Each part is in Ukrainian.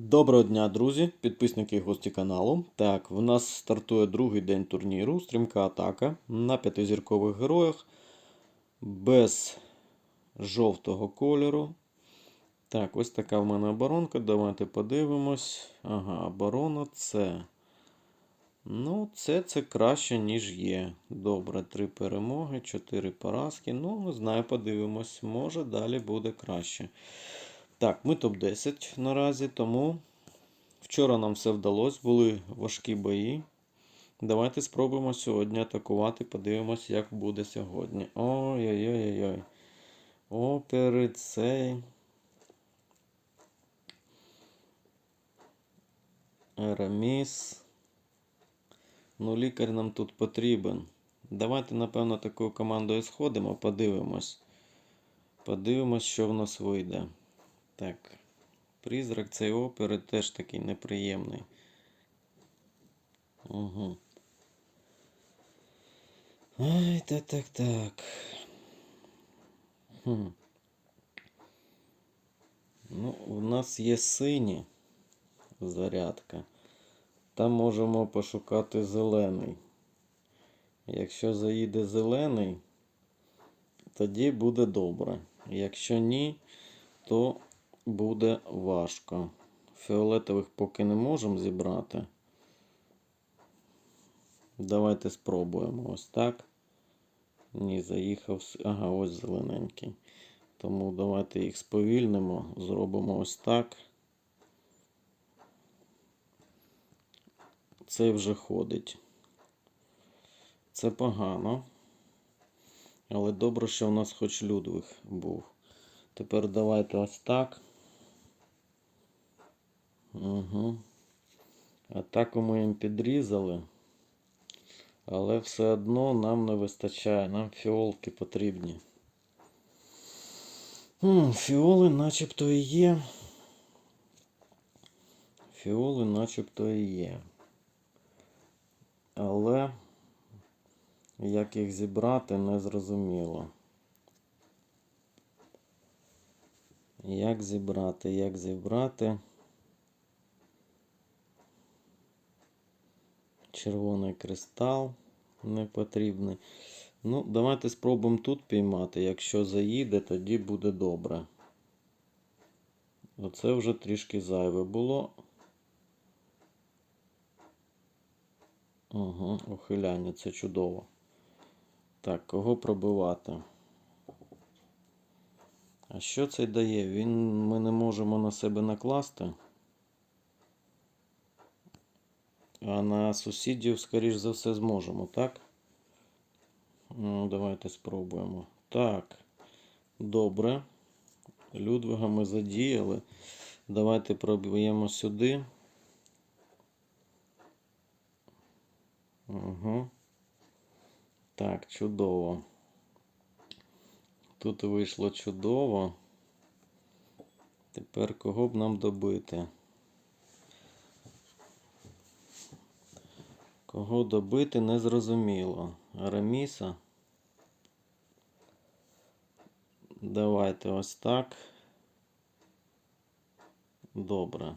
Доброго дня, друзі, підписники і гості каналу. Так, в нас стартує другий день турніру, стрімка атака на п'ятизіркових героях без жовтого кольору. Так, ось така в мене оборонка. Давайте подивимось. Ага, оборона це. Ну, це це краще, ніж є. Добре, три перемоги, чотири поразки. Ну, не знаю, подивимось. Може далі буде краще. Так, ми топ-10 наразі, тому вчора нам все вдалося, були важкі бої. Давайте спробуємо сьогодні атакувати, подивимось, як буде сьогодні. Ой-ой-ой-ой. О, перед цей. Ераміс. Ну, лікар нам тут потрібен. Давайте, напевно, такою командою сходимо, подивимось. Подивимось, що в нас вийде. Так. Призрак цей опери теж такий неприємний. Угу. Ай, так, так, так. Хм. Ну, у нас є сині зарядка. Там можемо пошукати зелений. Якщо заїде зелений, тоді буде добре. Якщо ні, то буде важко. Фіолетових поки не можемо зібрати. Давайте спробуємо ось так. Ні, заїхав. Ага, ось зелененький. Тому давайте їх сповільнимо. Зробимо ось так. Цей вже ходить. Це погано. Але добре, що у нас хоч Людвиг був. Тепер давайте ось так. Угу. Атаку ми їм підрізали. Але все одно нам не вистачає. Нам фіолки потрібні. Фіоли начебто і є. Фіоли начебто і є. Але як їх зібрати, не зрозуміло. Як зібрати, як зібрати. Червоний кристал не потрібний. Ну, давайте спробуємо тут піймати. Якщо заїде, тоді буде добре. Оце вже трішки зайве було. Угу, ухиляння, це чудово. Так, кого пробивати? А що це дає? Він ми не можемо на себе накласти. А на сусідів, скоріш за все, зможемо, так? Ну, давайте спробуємо. Так. Добре. Людвига ми задіяли. Давайте проб'ємо сюди. Угу. Так, чудово. Тут вийшло чудово. Тепер кого б нам добити? Кого добити не зрозуміло. Араміса. Давайте ось так. Добре.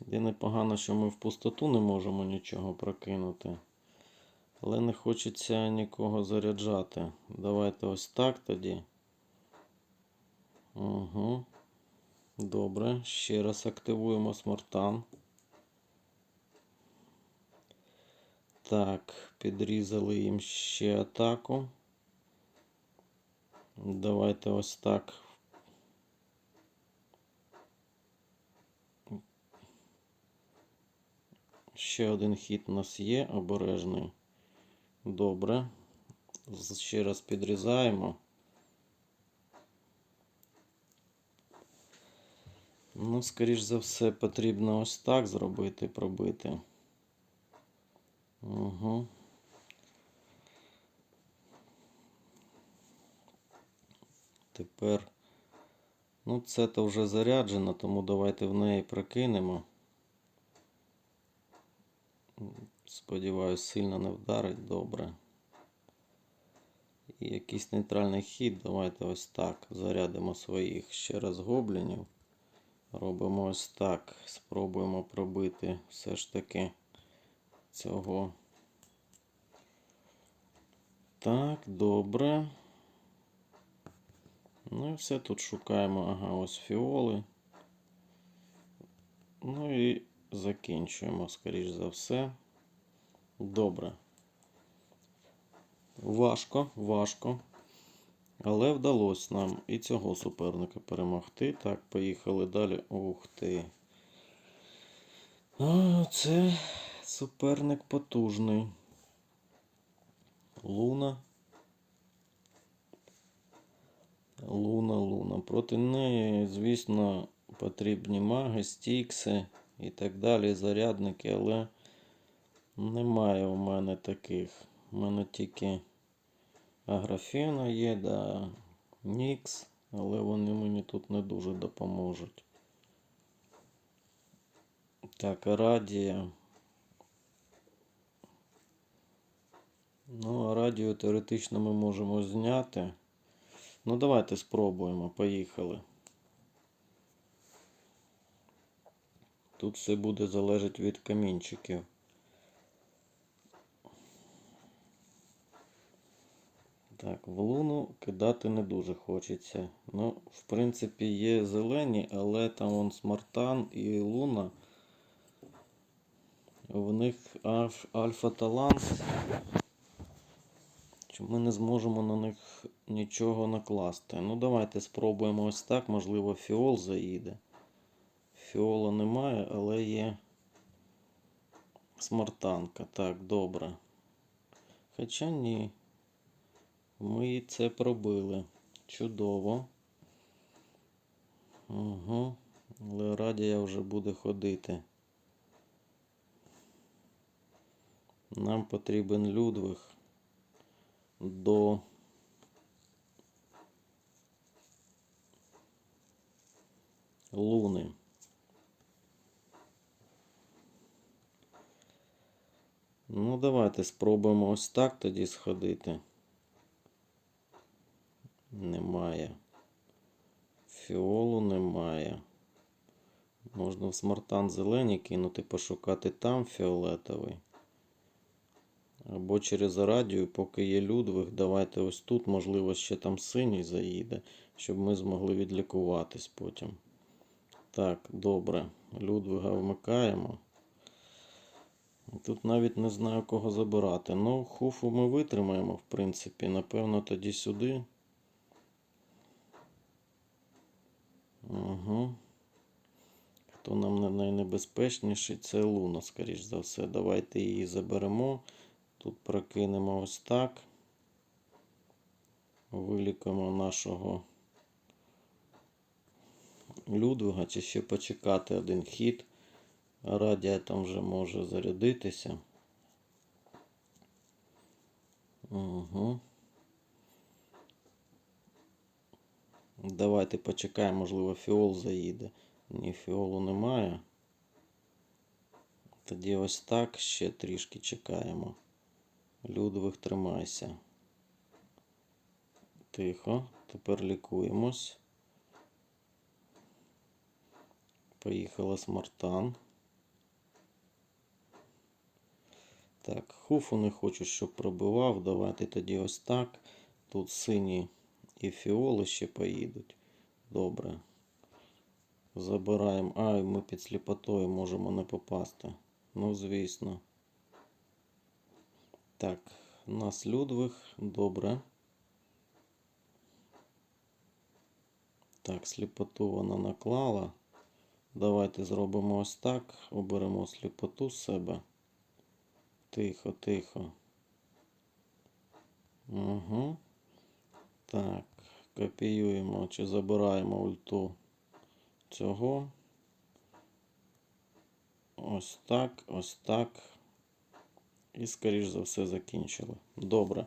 Єдине погано, що ми в пустоту не можемо нічого прокинути. Але не хочеться нікого заряджати. Давайте ось так тоді. Угу. Добре. Ще раз активуємо смартан. Так, підрізали їм ще атаку. Давайте ось так. Ще один хід у нас є обережний. Добре. Ще раз підрізаємо. Ну, скоріш за все, потрібно ось так зробити, пробити. Угу. Тепер, ну, це то вже заряджено, тому давайте в неї прокинемо. Сподіваюсь, сильно не вдарить добре. І якийсь нейтральний хід. Давайте ось так. Зарядимо своїх ще раз гоблінів. Робимо ось так. Спробуємо пробити все ж таки цього. Так, добре. Ну і все тут шукаємо. Ага, ось фіоли. Ну і закінчуємо, скоріш за все. Добре. Важко, важко. Але вдалося нам і цього суперника перемогти. Так, поїхали далі. Ух ти. А, це суперник потужний. Луна. Луна, Луна. Проти неї, звісно, потрібні маги, стікси і так далі, зарядники, але немає у мене таких. У мене тільки Аграфена є, да, Нікс, але вони мені тут не дуже допоможуть. Так, Радія. Ну, а радіо теоретично ми можемо зняти. Ну, давайте спробуємо. Поїхали. Тут все буде залежати від камінчиків. Так, в луну кидати не дуже хочеться. Ну, в принципі, є зелені, але там вон смартан і луна. В них альф- альфа-талант. Що ми не зможемо на них нічого накласти. Ну, давайте спробуємо ось так. Можливо, фіол заїде. Фіола немає, але є смартанка. Так, добре. Хоча ні. Ми це пробили. Чудово. Угу. Але радія вже буде ходити. Нам потрібен Людвиг до Луни. Ну, давайте спробуємо ось так тоді сходити. Немає. Фіолу немає. Можна в смартан зелені кинути, пошукати там фіолетовий. Або через радіо, поки є Людвиг, давайте ось тут, можливо, ще там синій заїде, щоб ми змогли відлікуватись потім. Так, добре. Людвига вмикаємо. Тут навіть не знаю, кого забирати. Ну, хуфу ми витримаємо, в принципі. Напевно, тоді сюди. Угу. Хто нам не- найнебезпечніший? Це Луна, скоріш за все. Давайте її заберемо. Тут прокинемо ось так. Вилікуємо нашого Людвига, чи ще почекати один хід. Радія там вже може зарядитися. Угу. Давайте почекаємо, можливо, фіол заїде. Ні, фіолу немає. Тоді ось так ще трішки чекаємо. Людвиг, тримайся. Тихо. Тепер лікуємось. Поїхала Смартан. Так, хуфу не хочу, щоб пробивав. Давайте тоді ось так. Тут сині і фіоли ще поїдуть. Добре. Забираємо. Ай, ми під сліпотою можемо не попасти. Ну, звісно. Так, у нас Людвиг. Добре. Так, сліпоту вона наклала. Давайте зробимо ось так. Оберемо сліпоту з себе. Тихо, тихо. Угу. Так, копіюємо чи забираємо ульту цього. Ось так, ось так. І, скоріш за все, закінчили. Добре.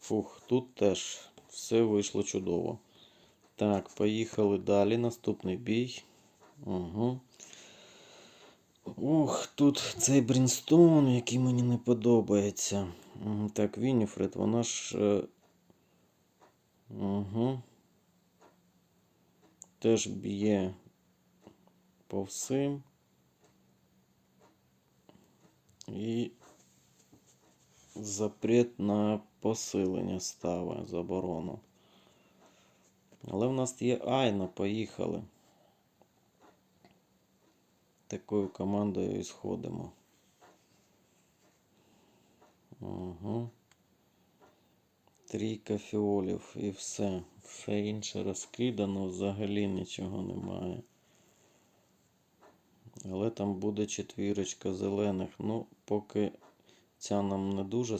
Фух, тут теж все вийшло чудово. Так, поїхали далі. Наступний бій. Угу. Ух, тут цей Брінстоун, який мені не подобається. Так, Вініфред, вона ж. Угу. Теж б'є по всім. І запрет на посилення ставить заборону. Але в нас є Айна, поїхали. Такою командою і сходимо. Угу. Трійка фіолів і все. Все інше розкидано, взагалі нічого немає. Але там буде четвірочка зелених. Ну, поки ця нам не дуже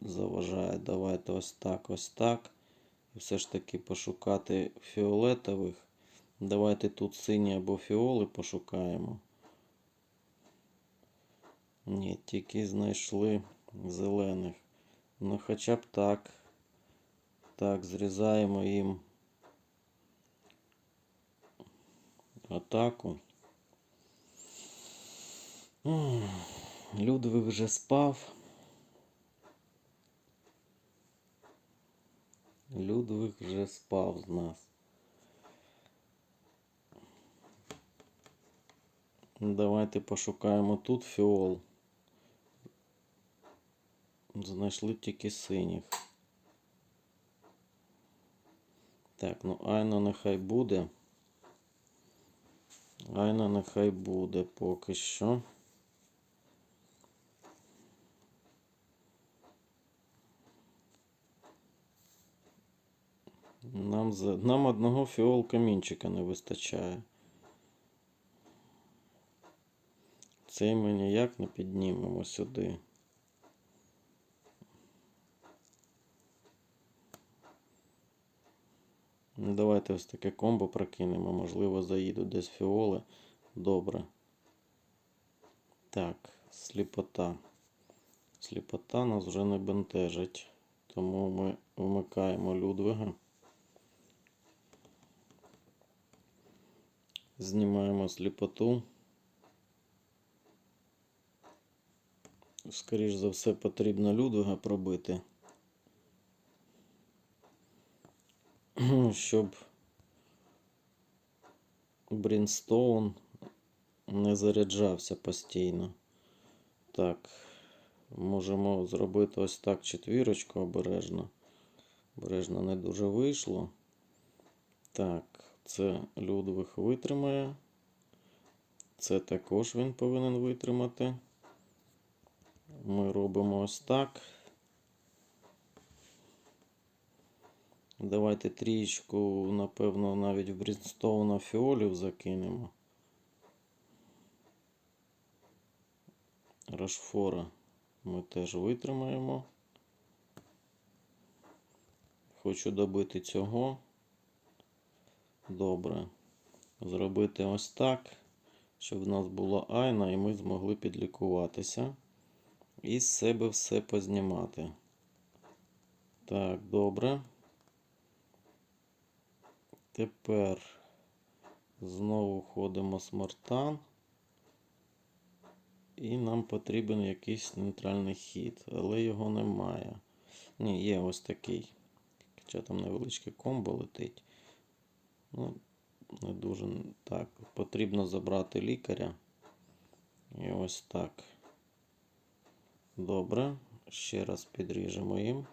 заважає. Давайте ось так, ось так. І все ж таки пошукати фіолетових. Давайте тут сині або фіоли пошукаємо. Ні, тільки знайшли зелених. Ну хоча б так. Так, зрізаємо їм атаку. Людвиг вже спав. Людвиг вже спав з нас. Давайте пошукаємо тут фіол. Знайшли тільки синіх. Так, ну Айна нехай буде. Айна нехай буде поки що. Нам. Нам одного фіол камінчика не вистачає. Цей ми ніяк не піднімемо сюди. Ну, Давайте ось таке комбо прокинемо. Можливо, заїду десь фіоли. Добре. Так, сліпота. Сліпота нас вже не бентежить. Тому ми вмикаємо Людвига. Знімаємо сліпоту. Скоріш за все, потрібно Людвига пробити. Щоб Брінстоун не заряджався постійно. Так, можемо зробити ось так четвірочку обережно. Обережно не дуже вийшло. Так, це Людвиг витримає. Це також він повинен витримати. Ми робимо ось так. Давайте трієчку, напевно, навіть в Брінстоуна фіолів закинемо. Рашфора ми теж витримаємо. Хочу добити цього. Добре. Зробити ось так, щоб в нас була айна і ми змогли підлікуватися. І з себе все познімати. Так, добре. Тепер знову ходимо смартан. І нам потрібен якийсь нейтральний хід, але його немає. Ні, є ось такий. Хоча там невеличке комбо летить. Ну, не дуже так. Потрібно забрати лікаря. І ось так. Добре. Ще раз підріжемо їм.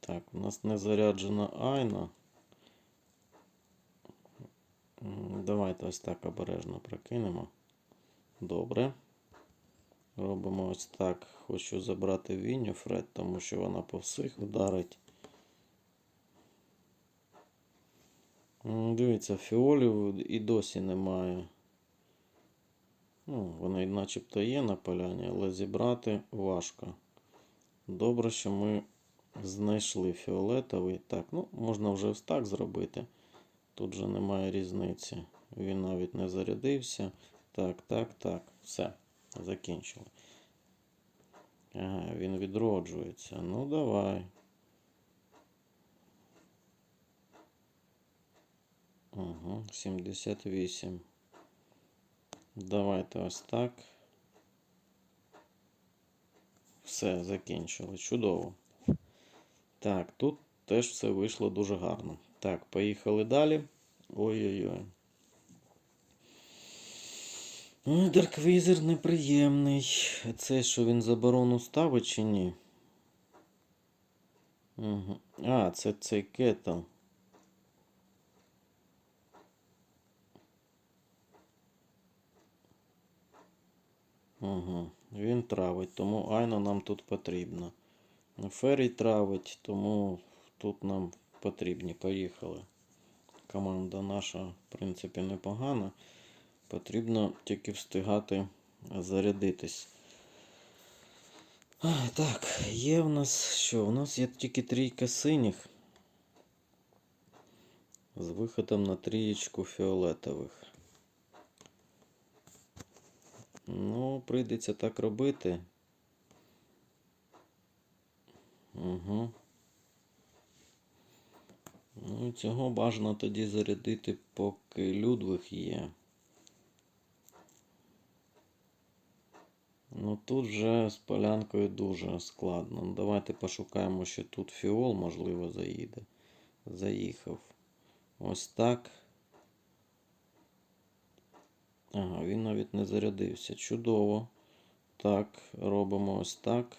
Так, у нас не заряджена айна. Давайте ось так обережно прокинемо. Добре. Робимо ось так. Хочу забрати Вінню Фред, тому що вона по всіх вдарить. Дивіться, фіолів і досі немає. Ну, вони начебто є на поляні, але зібрати важко. Добре, що ми знайшли фіолетовий. Так, ну, можна вже так зробити. Тут же немає різниці. Він навіть не зарядився. Так, так, так. Все, закінчили. Ага, він відроджується. Ну, давай. Угу, 78. Давайте ось так. Все, закінчили. Чудово. Так, тут теж все вийшло дуже гарно. Так, поїхали далі. Ой-ой-ой. Дарквізер неприємний. Це що він заборону ставить чи ні? Угу. А, це цей кетл. Угу. Він травить, тому Айна нам тут потрібна. Феррі травить, тому тут нам потрібні. Поїхали. Команда наша, в принципі, непогана. Потрібно тільки встигати зарядитись. А, так, є в нас що? У нас є тільки трійка синіх. З виходом на трієчку фіолетових. Ну, прийдеться так робити. Угу. Ну, цього бажано тоді зарядити, поки Людвиг є. Ну тут вже з полянкою дуже складно. Ну, Давайте пошукаємо, що тут фіол, можливо, заїде. Заїхав. Ось так. Ага, він навіть не зарядився. Чудово. Так, робимо ось так.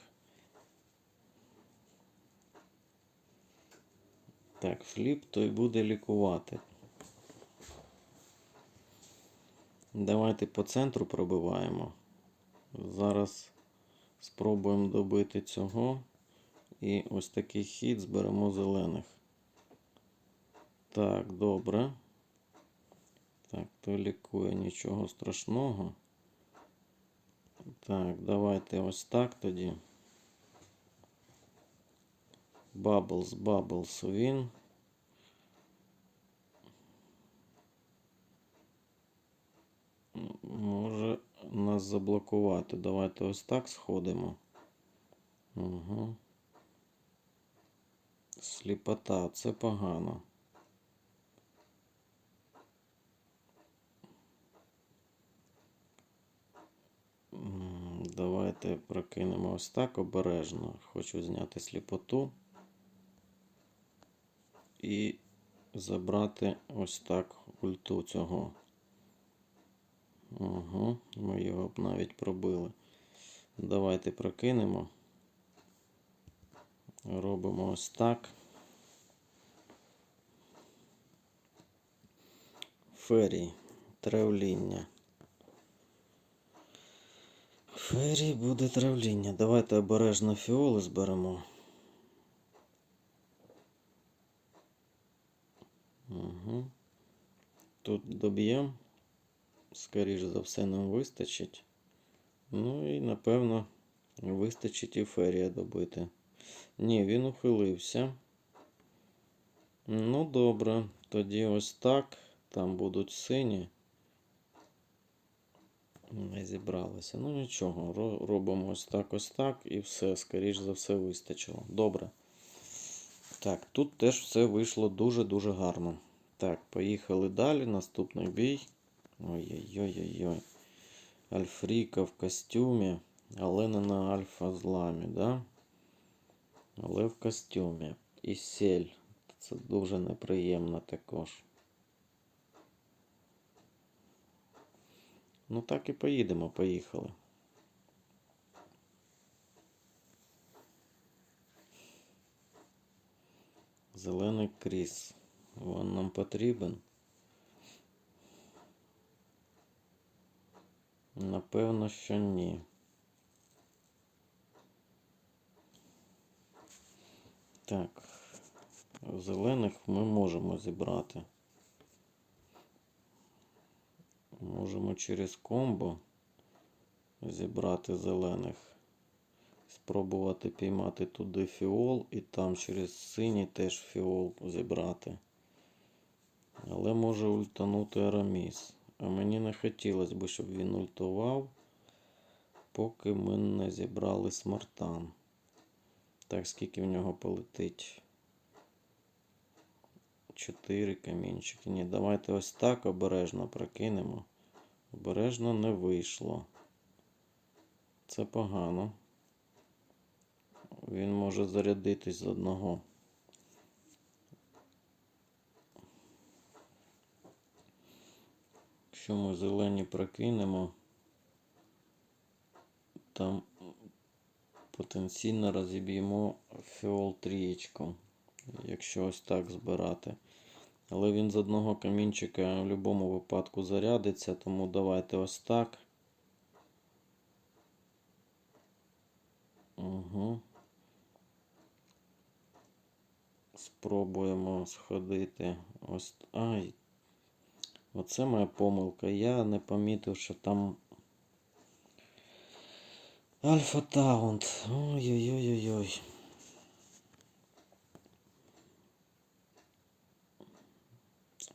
Так, фліп той буде лікувати. Давайте по центру пробиваємо. Зараз спробуємо добити цього. І ось такий хід зберемо зелених. Так, добре. Так, то лікує нічого страшного. Так, давайте ось так тоді. Bubbles, Bubbles він. Може нас заблокувати. Давайте ось так сходимо. Угу. Сліпота, це погано. Давайте прокинемо ось так обережно. Хочу зняти сліпоту і забрати ось так ульту цього. Угу, ми його б навіть пробили. Давайте прокинемо. Робимо ось так. Ферій, травління. Фері буде травління. Давайте обережно фіоли зберемо. Угу. Тут доб'ємо. Скоріше за все, нам вистачить. Ну і напевно вистачить і ферія добити. Ні, він ухилився. Ну, добре. Тоді ось так. Там будуть сині. Не зібралися. Ну нічого, робимо ось так, ось так, і все, скоріш за все, вистачило. Добре. Так, тут теж все вийшло дуже-дуже гарно. Так, поїхали далі. Наступний бій. Ой-ой-ой-ой-ой. Альфріка в костюмі, але не на альфа зламі, да? Але в костюмі. І сель. Це дуже неприємно також. Ну так і поїдемо, поїхали. Зелений кріс. Він нам потрібен. Напевно, що ні. Так. Зелених ми можемо зібрати. Можемо через комбо зібрати зелених. Спробувати піймати туди фіол і там через синій теж фіол зібрати. Але може ультанути Араміс. А мені не хотілося б, щоб він ультував, поки ми не зібрали смартан. Так, скільки в нього полетить? Чотири камінчики. Ні, давайте ось так обережно прокинемо. Обережно не вийшло. Це погано. Він може зарядитись з одного. Якщо ми зелені прокинемо, там потенційно розіб'ємо фіол трієчку, якщо ось так збирати. Але він з одного камінчика в будь-якому випадку зарядиться, тому давайте ось так. Угу. Спробуємо сходити. Ось. Ай. Оце моя помилка. Я не помітив, що там Альфа Таунт. Ой-ой-ой-ой-ой.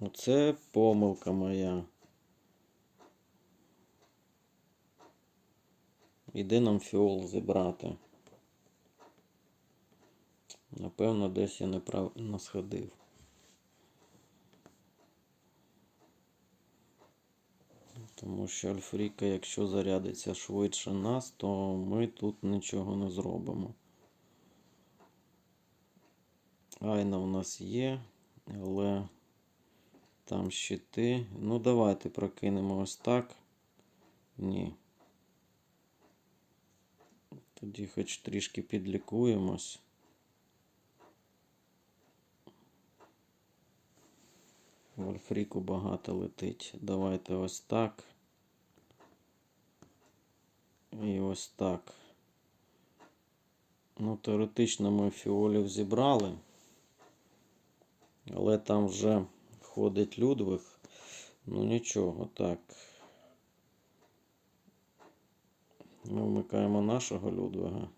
Оце помилка моя. Іде нам фіол зібрати. Напевно, десь я неправильно сходив. Тому що Альфріка, якщо зарядиться швидше нас, то ми тут нічого не зробимо. Айна в нас є, але там щити. Ну, давайте прокинемо ось так. Ні. Тоді хоч трішки підлікуємось. Вольфріку багато летить. Давайте ось так. І ось так. Ну, теоретично ми фіолів зібрали. Але там вже ходить Людвиг. Ну нічого, так. Ми вмикаємо нашого Людвига.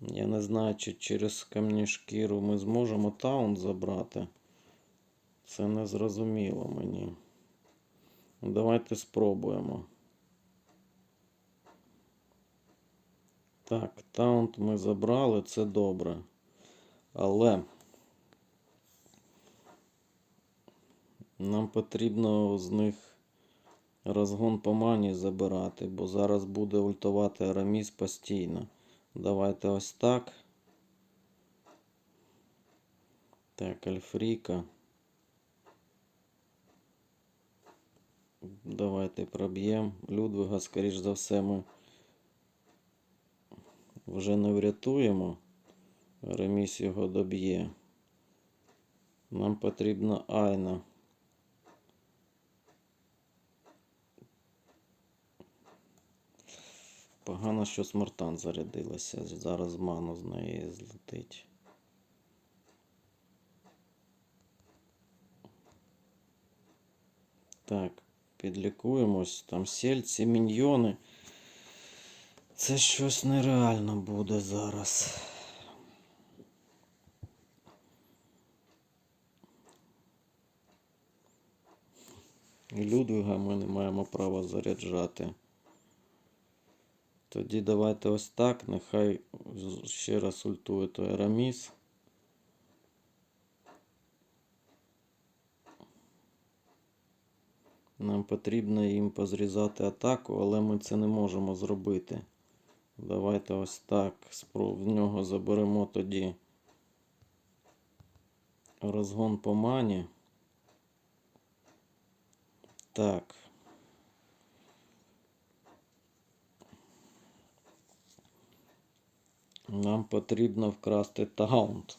Я не знаю, чи через камні шкіру ми зможемо таунт забрати. Це не зрозуміло мені. Ну, Давайте спробуємо. Так, таунт ми забрали, це добре. Але нам потрібно з них розгон по мані забирати, бо зараз буде ультувати Араміс постійно. Давайте ось так. Так, Альфріка. Давайте проб'ємо. Людвига, скоріш за все, ми вже не врятуємо. Реміс його доб'є. Нам потрібна Айна. Погано, що смартан зарядилася. Зараз ману з неї злетить. Так, підлікуємось. Там сельці, міньйони. Це щось нереально буде зараз. Людвига ми не маємо права заряджати. Тоді давайте ось так. Нехай ще раз ультує той Араміс. Нам потрібно їм позрізати атаку, але ми це не можемо зробити. Давайте ось так. В нього заберемо тоді розгон по мані. Так. Нам потрібно вкрасти таунт.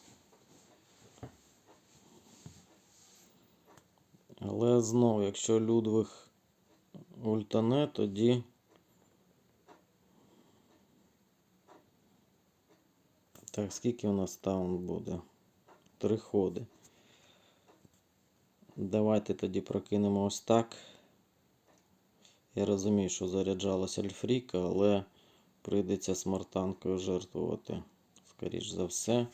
Але знову, якщо Людвиг ультане, тоді. Так, скільки у нас таунт буде? Три ходи. Давайте тоді прокинемо ось так. Я розумію, що заряджалася Альфріка, але прийдеться смартанкою жертвувати. Скоріш за все.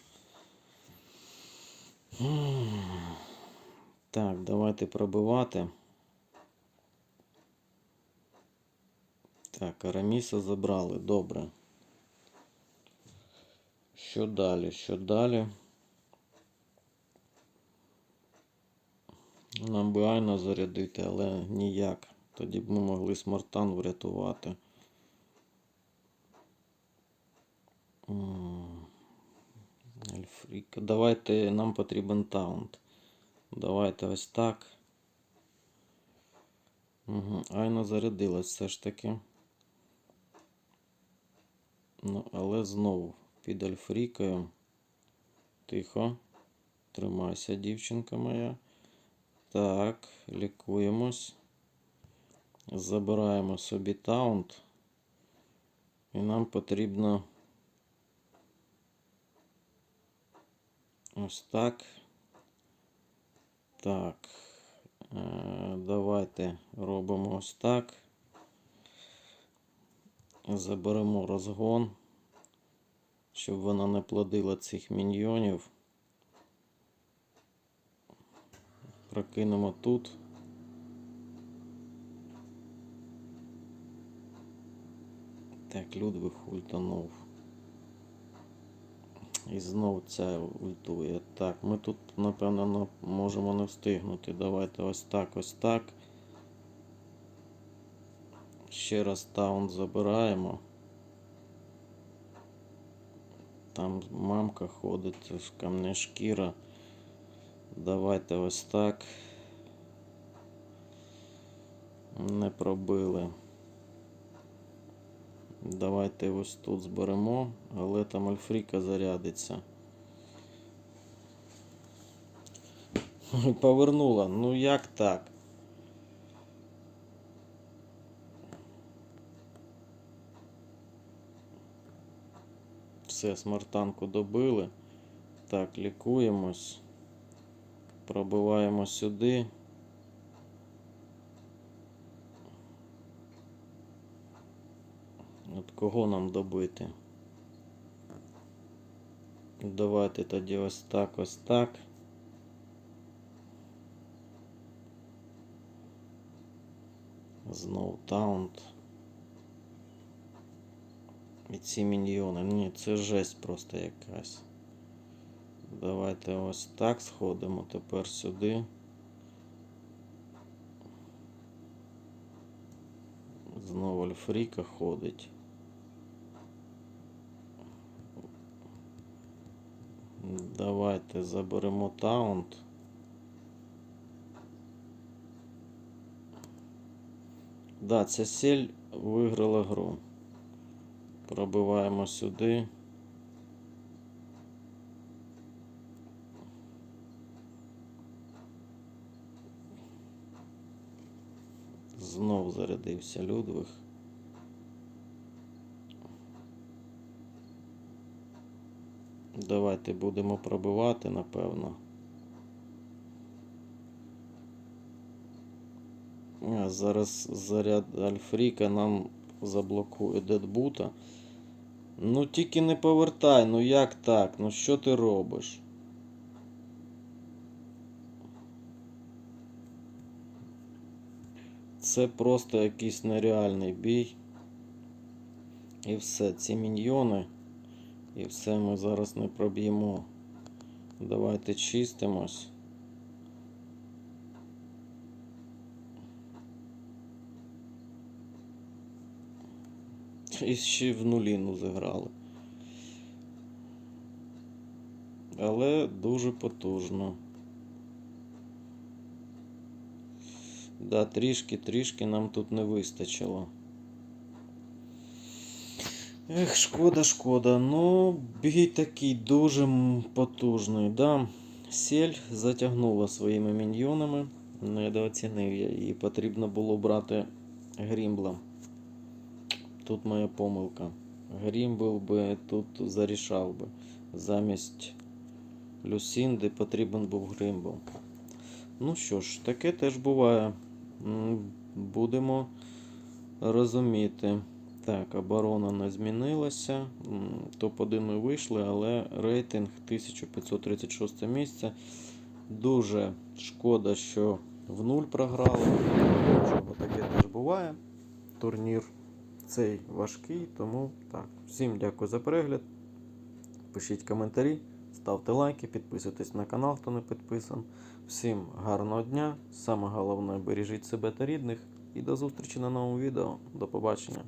Так, давайте пробивати. Так, Араміса забрали. Добре. Що далі? Що далі? Нам би Айна зарядити, але ніяк. Тоді б ми могли смартан врятувати. М, Альфріка. Давайте нам потрібен таунт. Давайте ось так. Угу. Айна зарядилась все ж таки. Ну, але знову під альфрікою. Тихо. Тримайся, дівчинка моя. Так, лікуємось. Забираємо собі таунт. І нам потрібно ось так. Так. Е, Давайте робимо ось так. Заберемо розгон, щоб вона не плодила цих міньйонів. Прокинемо тут. Так, Людвиг ультанув. І знов ця ультує. Так, ми тут, напевно, можемо не встигнути. Давайте ось так, ось так. Ще раз таунт забираємо. Там мамка ходить, камня шкіра. Давайте ось так. Не пробили. Давайте ось тут зберемо, але там Альфріка зарядиться. Повернула. Ну як так? Все, смартанку добили. Так, лікуємось. Пробиваємо сюди. Кого нам добити? Давайте тоді ось так, ось так. Знов таунт. І ці міньйони. Ні, це жесть просто якась. Давайте ось так сходимо тепер сюди. Знову Альфріка ходить. Давайте заберемо таунт. Да, ця сель виграла гру. Пробиваємо сюди. Знов зарядився Людвиг. Давайте будемо пробивати, напевно. Зараз заряд Альфріка нам заблокує Дедбута. Ну тільки не повертай, ну як так? Ну що ти робиш? Це просто якийсь нереальний бій. І все, ці міньйони. І все ми зараз не проб'ємо. Давайте чистимось. І ще в нуліну зіграли. Але дуже потужно. Да, трішки, трішки нам тут не вистачило. Ех, шкода, шкода. Ну, бій такий дуже потужний, да. Сель затягнула своїми міньйонами. Недооцінив я її. Потрібно було брати Грімбла. Тут моя помилка. Грімбл би тут зарішав би. Замість Люсінди потрібен був Грімбл. Ну що ж, таке теж буває. Будемо розуміти. Так, оборона не змінилася. Топ-1 ми вийшли, але рейтинг 1536 місце. Дуже шкода, що в нуль програли. Нічого, таке теж буває. Турнір цей важкий, тому так. Всім дякую за перегляд. Пишіть коментарі, ставте лайки, підписуйтесь на канал, хто не підписан. Всім гарного дня. Саме головне бережіть себе та рідних. І до зустрічі на новому відео. До побачення.